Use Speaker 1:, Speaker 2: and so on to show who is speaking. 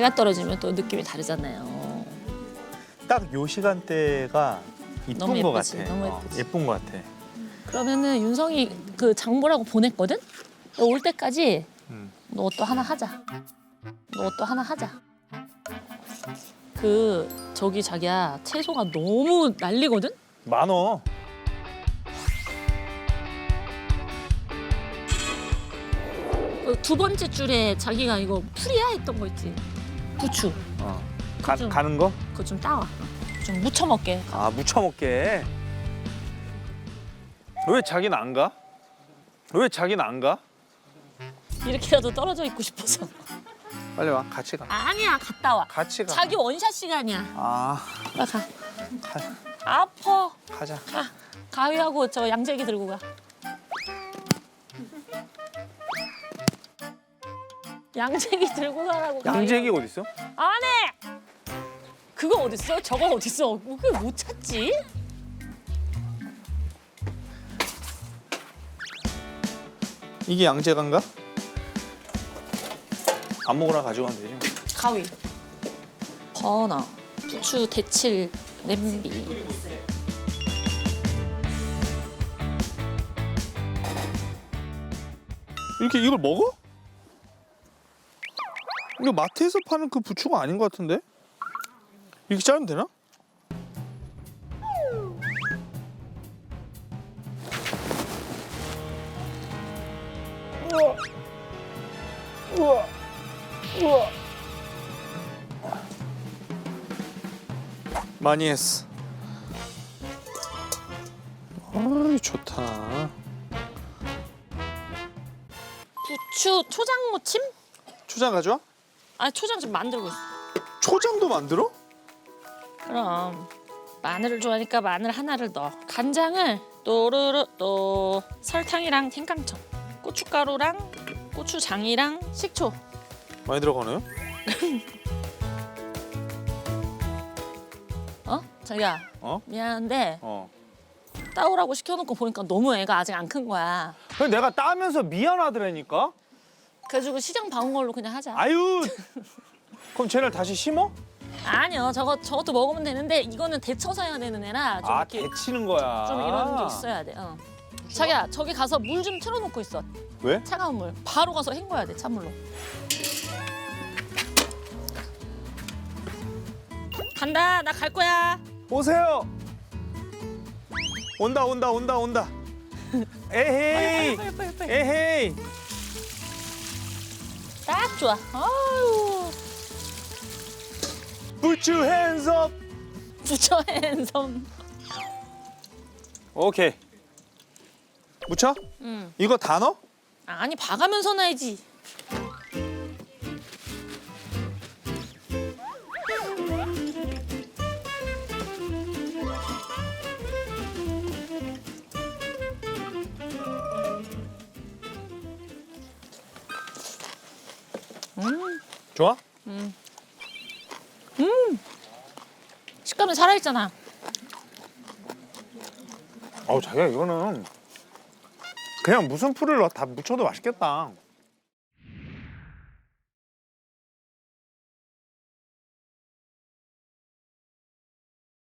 Speaker 1: 해가 떨어지면 또 느낌이 다르잖아요.
Speaker 2: 딱 요 시간대가 이쁜
Speaker 1: 너무 예쁘지,
Speaker 2: 같아.
Speaker 1: 너무
Speaker 2: 어,
Speaker 1: 예쁘지.
Speaker 2: 예쁜 것 같아.
Speaker 1: 그러면은 윤성이 그 장보라고 보냈거든? 너올 때까지
Speaker 2: 음.
Speaker 1: 너또 하나 하자. 너또 하나 하자. 그 저기 자기야 채소가 너무 난리거든?
Speaker 2: 많어.
Speaker 1: 그두 번째 줄에 자기가 이거 풀이야 했던 거 있지? 부추.
Speaker 2: 어. 가,
Speaker 1: 좀-
Speaker 2: 가는 거?
Speaker 1: 그거 좀 따와. 좀 무쳐 먹게.
Speaker 2: 아 무쳐 먹게. 왜 자기는 안 가? 왜 자기는 안 가?
Speaker 1: 이렇게라도 떨어져 있고 싶어서.
Speaker 2: 빨리 와, 같이 가.
Speaker 1: 아니야, 갔다 와.
Speaker 2: 같이 가.
Speaker 1: 자기 원샷 시간이야.
Speaker 2: 아,
Speaker 1: 빨리 가.
Speaker 2: 가,
Speaker 1: 아파.
Speaker 2: 가자.
Speaker 1: 가. 가위하고 저 양재기 들고 가. 양재기 들고 가라고.
Speaker 2: 양재기 어디 있어?
Speaker 1: 안 해. 그거 어딨어? 저거 어딨어? 그걸 못 찾지?
Speaker 2: 이게 양재간가? 아무거나 가져가면 되지.
Speaker 1: 가위. 버너. 부추 데칠 냄비.
Speaker 2: 이렇게 이걸 먹어? 이거 마트에서 파는 그 부추가 아닌 것 같은데? 이렇게 자르면 되나? 우와. 우와. 우와. 많이 했어. 어이 좋다.
Speaker 1: 부추 초장 무침?
Speaker 2: 초장 가져와?
Speaker 1: 아 초장 지금 만들고 있어.
Speaker 2: 초장도 만들어?
Speaker 1: 그럼 마늘을 좋아하니까 마늘 하나를 넣어. 간장을 또르르 또 설탕이랑 생강청, 고춧가루랑 고추장이랑 식초.
Speaker 2: 많이 들어가네요.
Speaker 1: 어? 자기야.
Speaker 2: 어?
Speaker 1: 미안한데
Speaker 2: 어.
Speaker 1: 따오라고 시켜놓고 보니까 너무 애가 아직 안 큰 거야.
Speaker 2: 근데 내가 따면서 미안하더라니까.
Speaker 1: 그래가지고 시장 봐온 걸로 그냥 하자.
Speaker 2: 아유. 그럼 쟤를 다시 심어?
Speaker 1: 아니요, 저거 저것도 먹으면 되는데 이거는 데쳐서 해야 되는 애라 좀
Speaker 2: 아
Speaker 1: 이렇게
Speaker 2: 데치는 거야.
Speaker 1: 좀 이런 게 있어야 돼. 어. 자기야, 저기 가서 물 좀 틀어놓고 있어.
Speaker 2: 왜?
Speaker 1: 차가운 물. 바로 가서 헹궈야 돼, 찬물로. 간다, 나 갈 거야.
Speaker 2: 오세요. 온다 온다 온다 온다. 에헤이.
Speaker 1: 빨리, 빨리, 빨리.
Speaker 2: 에헤이.
Speaker 1: 딱 좋아. 아유,
Speaker 2: Put your hands up.
Speaker 1: 부처 핸섬.
Speaker 2: 오케이. 묻혀?
Speaker 1: 응.
Speaker 2: 이거 다 넣어?
Speaker 1: 아니 봐가면서 놔야지.
Speaker 2: 좋아?
Speaker 1: 식감이 살아있잖아.
Speaker 2: 어우 자기야 이거는 그냥 무슨 풀을 다 묻혀도 맛있겠다.